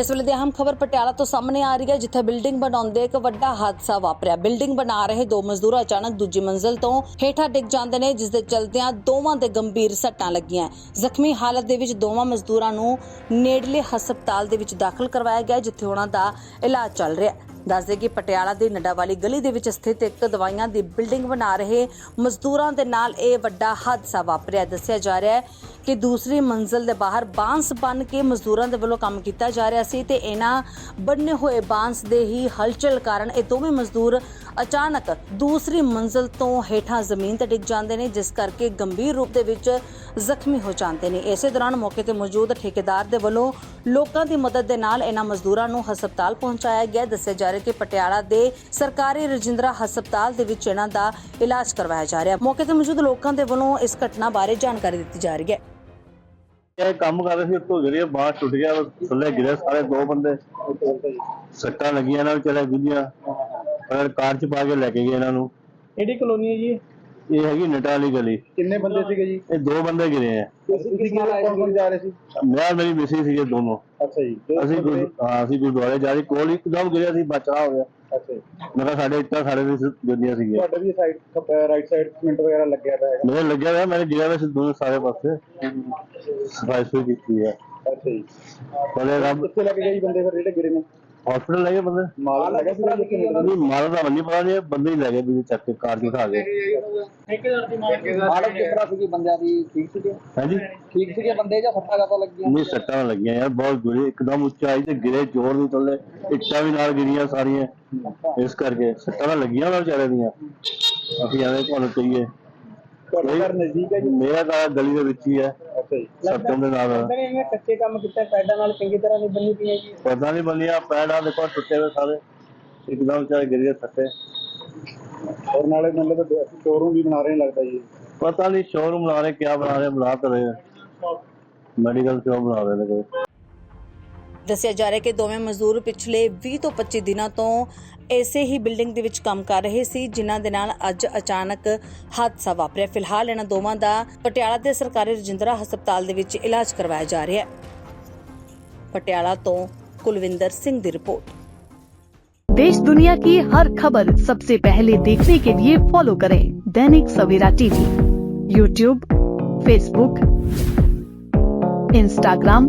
ਇਸ ਵੇਲੇ ਦੀ ਅਹਿਮ ਖਬਰ ਪਟਿਆਲਾ ਤੋਂ ਸਾਹਮਣੇ ਆ ਰਹੀ ਹੈ ਜਿੱਥੇ ਬਿਲਡਿੰਗ ਬਣਾਉਂਦੇ ਇੱਕ ਵੱਡਾ ਹਾਦਸਾ ਵਾਪਰਿਆ। ਬਿਲਡਿੰਗ ਬਣਾ ਰਹੇ ਦੋ ਮਜ਼ਦੂਰ ਅਚਾਨਕ ਦੂਜੀ ਮੰਜ਼ਲ ਤੋਂ ਹੇਠਾਂ ਡਿੱਗ ਜਾਂਦੇ ਨੇ ਜਿਸ ਦੇ ਚਲਦਿਆਂ ਦੋਵਾਂ ਦੇ ਗੰਭੀਰ ਸੱਟਾਂ ਲੱਗੀਆਂ। ਜ਼ਖਮੀ ਹਾਲਤ ਦੇ ਵਿੱਚ ਦੋਵਾਂ ਮਜ਼ਦੂਰਾਂ ਨੂੰ ਨੇੜਲੇ ਹਸਪਤਾਲ ਦੇ ਵਿੱਚ ਦਾਖਲ ਕਰਵਾਇਆ ਗਿਆ ਹੈ, ਜਿੱਥੇ ਉਹਨਾਂ ਦਾ ਇਲਾਜ ਚੱਲ ਰਿਹਾ ਹੈ। ਦੱਸਦੇ ਕਿ ਪਟਿਆਲਾ ਦੀ ਨੱਡਾ ਵਾਲੀ ਗਲੀ ਦੇ ਵਿੱਚ ਸਥਿਤ ਇੱਕ ਦਵਾਈਆਂ ਦੀ ਬਿਲਡਿੰਗ ਬਣਾ ਰਹੇ ਮਜ਼ਦੂਰਾਂ ਦੇ ਨਾਲ ਇਹ ਵੱਡਾ ਹਾਦਸਾ ਵਾਪਰਿਆ। ਦੱਸਿਆ ਜਾ ਰਿਹਾ ਹੈ ਕਿ ਦੂਸਰੀ ਮੰਜ਼ਲ ਦੇ ਬਾਹਰ ਬਾਂਸ ਬੰਨ ਕੇ ਮਜ਼ਦੂਰਾਂ ਦੇ ਵੱਲੋਂ ਕੰਮ ਕੀਤਾ ਜਾ ਰਿਹਾ ਸੀ ਤੇ ਇਹਨਾਂ ਬੰਨੇ ਹੋਏ ਬਾਂਸ ਦੇ ਹੀ ਹਲਚਲ ਕਾਰਨ ਇਹ ਦੋਵੇਂ ਮਜ਼ਦੂਰ ਅਚਾਨਕ ਦੂਸਰੀ ਮੰਜ਼ਲ ਤੋਂ ਹੇਠਾਂ ਜ਼ਮੀਨ ਤੇ ਡਿੱਗ ਜਾਂਦੇ ਨੇ, ਜਿਸ ਕਰਕੇ ਗੰਭੀਰ ਰੂਪ ਦੇ ਵਿੱਚ ਜ਼ਖਮੀ ਹੋ ਜਾਂਦੇ ਨੇ। ਇਸੇ ਦੌਰਾਨ ਮੌਕੇ ਤੇ ਮੌਜੂਦ ਠੇਕੇਦਾਰ ਦੇ ਵੱਲੋਂ ਲੋਕਾਂ ਦੀ ਮਦਦ ਦੇ ਨਾਲ ਇਹਨਾਂ ਮਜ਼ਦੂਰਾਂ ਨੂੰ ਹਸਪਤਾਲ ਪਹੁੰਚਾਇਆ ਗਿਆ। ਦੱਸਿਆ ਜਾ ਰਿਹਾ ਕਿ ਪਟਿਆਲਾ ਦੇ ਸਰਕਾਰੀ ਰਜਿੰਦਰਾ ਹਸਪਤਾਲ ਦੇ ਵਿੱਚ ਇਹਨਾਂ ਦਾ ਇਲਾਜ ਕਰਵਾਇਆ ਜਾ ਰਿਹਾ। ਮੌਕੇ ਤੇ ਮੌਜੂਦ ਲੋਕਾਂ ਦੇ ਵੱਲੋਂ ਇਸ ਘਟਨਾ ਬਾਰੇ ਜਾਣਕਾਰੀ ਦਿੱਤੀ ਜਾ ਰਹੀ ਹੈ। ਇਹ ਕੰਮ ਕਰ ਰਹੇ ਸੀ, ਉੱਤੋਂ ਗਿਰੇ ਬਾਹਰ ਟੁੱਟ ਗਿਆ, ਥੱਲੇ ਗਿਰੇ ਸਾਰੇ ਦੋ ਬੰਦੇ। ਸੱਟਾਂ ਲੱਗੀਆਂ ਇਹਨਾਂ ਨੂੰ ਚਲੇ ਪਰ ਕਾਰ ਚ ਪਾ ਕੇ ਲੈ ਕੇ ਗਏ ਇਹਨਾਂ ਨੂੰ। ਕਿਹੜੀ ਕਲੋਨੀ ਹੈ ਜੀ ਇਹ? ਹੈਗੀ ਨਟਾ ਵਾਲੀ ਗਲੀ। ਕਿੰਨੇ ਬੰਦੇ ਸੀਗੇ ਜੀ? ਇਹ ਦੋ ਬੰਦੇ ਗਿਰੇ ਆ। ਤੁਸੀਂ ਕਿਸ ਨਾਲ ਆਏ ਸੀ? ਜਾ ਰਹੇ ਸੀ। ਮੈਂ ਮੇਰੀ ਮਿਸੀ ਸੀਗੇ ਦੋਨੋਂ। ਅੱਛਾ ਜੀ ਅਸੀਂ ਗੁਰ- ਹਾਂ ਅਸੀਂ ਗੁਰਦੁਆਰੇ ਜਾ ਰਹੀ। ਕੋਲ ਇੱਕਦਮ ਗਿਰਿਆ ਸੀ ਬਚਾ ਹੋ ਗਿਆ। ਅੱਛਾ ਜੀ। ਮੈਂ ਕਿਹਾ ਸਾਡੇ ਇੱਟਾਂ ਸਾਡੇ ਵੀ ਜੁੰਦੀਆਂ ਸੀਗੀਆਂ। ਤੁਹਾਡੇ ਵੀ ਸਾਈਡ ਰਾਈਟ ਸਾਈਡ ਸੀਮੈਂਟ ਵਗੈਰਾ ਲੱਗਿਆ ਪਿਆ ਹੈਗਾ। ਮੇਰੇ ਲੱਗਿਆ ਹੋਇਆ ਮੈंने ਗਿਰਿਆ ਹੋਇਆ ਸੀ ਦੋਨੋਂ ਸਾਰੇ ਪਾਸੇ। ਸਫ਼ਾਈ ਸੁਈ ਕੀਤੀ ਹੈ ਅੱਛਾ ਜੀ। ਬਲੇ ਰੱਬ ਕਿੱਥੇ ਲੱਗ ਗਏ ਜੀ ਬੰਦੇ ਫਿਰ ਜਿਹੜੇ ਗਿਰੇ ਨੇ? ਹਸਪੀਟਲ ਲੈ ਗਏ ਬੰਦੇ? ਮਾਲ ਲੱਗਾ ਸੀ ਜੀ ਨਹੀਂ ਮਾਰਾ ਦਾ ਨਹੀਂ ਪਤਾ ਨਹੀਂ ਬੰਦੇ ਹੀ ਲੈ ਗਏ ਵੀ ਚੱਕ ਕੇ ਕਾਰ ਚ ਉਠਾ ਗਏ ਹਾਲਤ ਕਿਸ ਤਰ੍ਹਾਂ ਸੀਗੀ? ਬੰਦਿਆਂ ਦੀ ਠੀਕ ਸੀਗੇ? ਹਾਂਜੀ? ਠੀਕ ਸੀਗੇ ਬੰਦੇ ਜਾਂ ਸੱਟਾਂ ਜ਼ਿਆਦਾ ਲੱਗੀਆਂ? ਨਹੀਂ ਸੱਟਾਂ ਲੱਗੀਆਂ ਯਾਰ ਬਹੁਤ ਬੁਰੀ ਇੱਕਦਮ ਉੱਚਾਈ ਤੇ ਗਿਰੇ ਜ਼ੋਰ ਦੀ ਥੱਲੇ। ਇੱਟਾਂ ਵੀ ਨਾਲ ਗਿਰੀਆਂ ਸਾਰੀਆਂ। ਇਸ ਕਰਕੇ ਸੱਟਾਂ ਤਾਂ ਲੱਗੀਆਂ ਉਹਨਾਂ ਵਿਚਾਰੇ ਦੀਆਂ। ਅਸੀਂ ਐਵੇਂ ਤੁਹਾਨੂੰ ਕਹੀਏ। ਤੁਹਾਡੇ ਘਰ ਨਜ਼ਦੀਕ ਹੈ ਜੀ? ਮੇਰਾ ਤਾਂ ਗਲੀ ਦੇ ਵਿੱਚ ਹੀ ਹੈ। ਅੱਛਾ ਜੀ ਸੱਟਾਂ ਦੇ ਨਾਲ। ਇਹ ਕੱਚੇ ਕੰਮ ਕੀਤਾ ਪੈਡਾਂ ਨਾਲ ਚੰਗੀ ਤਰ੍ਹਾਂ ਨਹੀਂ ਬੰਨੀ ਪਈਆਂ ਜੀ। ਪਤਾ ਨਹੀਂ ਬੰਨਿਆ ਪੈੜਾਂ ਦੇਖੋ ਟੁੱਟੇ ਹੋਏ ਸਾਰੇ। ਇੱਕਦਮ ਵਿਚਾਰੇ ਗਿਰੇ ਸੱਟੇ। ਔਰ ਨਾਲੇ ਮਤਲਬ ਸ਼ੋਰੂਮ ਵੀ ਬਣਾ ਰਹੇ ਨੇ ਲੱਗਦਾ ਜੀ। ਪਤਾ ਨਹੀਂ ਸ਼ੋਰੂਮ ਬਣਾ ਰਹੇ ਕਿਆ ਬਣਾ ਰਹੇ ਬਣਾ ਤਾਂ ਰਹੇ ਮੈਡੀਕਲ ਸ਼ੋਪ ਬਣਾ ਰਹੇ ਨੇ ਕੋਈ। ਦੱਸਿਆ ਜਾ ਰਿਹਾ ਕਿ ਦੋਵੇਂ ਮਜ਼ਦੂਰ ਪਿਛਲੇ 20 ਤੋਂ 25 ਦਿਨਾਂ ਤੋਂ ਐਸੇ ਹੀ ਬਿਲਡਿੰਗ ਦੇ ਵਿੱਚ ਕੰਮ ਕਰ ਰਹੇ ਸੀ, ਜਿਨ੍ਹਾਂ ਦੇ ਨਾਲ ਅੱਜ ਅਚਾਨਕ ਹਾਦਸਾ ਵਾਪਰਿਆ। ਫਿਲਹਾਲ ਇਹਨਾਂ ਦੋਵਾਂ ਦਾ ਪਟਿਆਲਾ ਦੇ ਸਰਕਾਰੀ ਰਜਿੰਦਰਾ ਹਸਪਤਾਲ ਦੇ ਵਿੱਚ ਇਲਾਜ ਕਰਵਾਇਆ ਜਾ ਰਿਹਾ ਹੈ। ਪਟਿਆਲਾ ਤੋਂ ਕੁਲਵਿੰਦਰ ਸਿੰਘ ਦੀ ਰਿਪੋਰਟ। देश दुनिया की हर खबर सबसे पहले देखने के लिए फॉलो करें Dainik Savera TV YouTube Facebook Instagram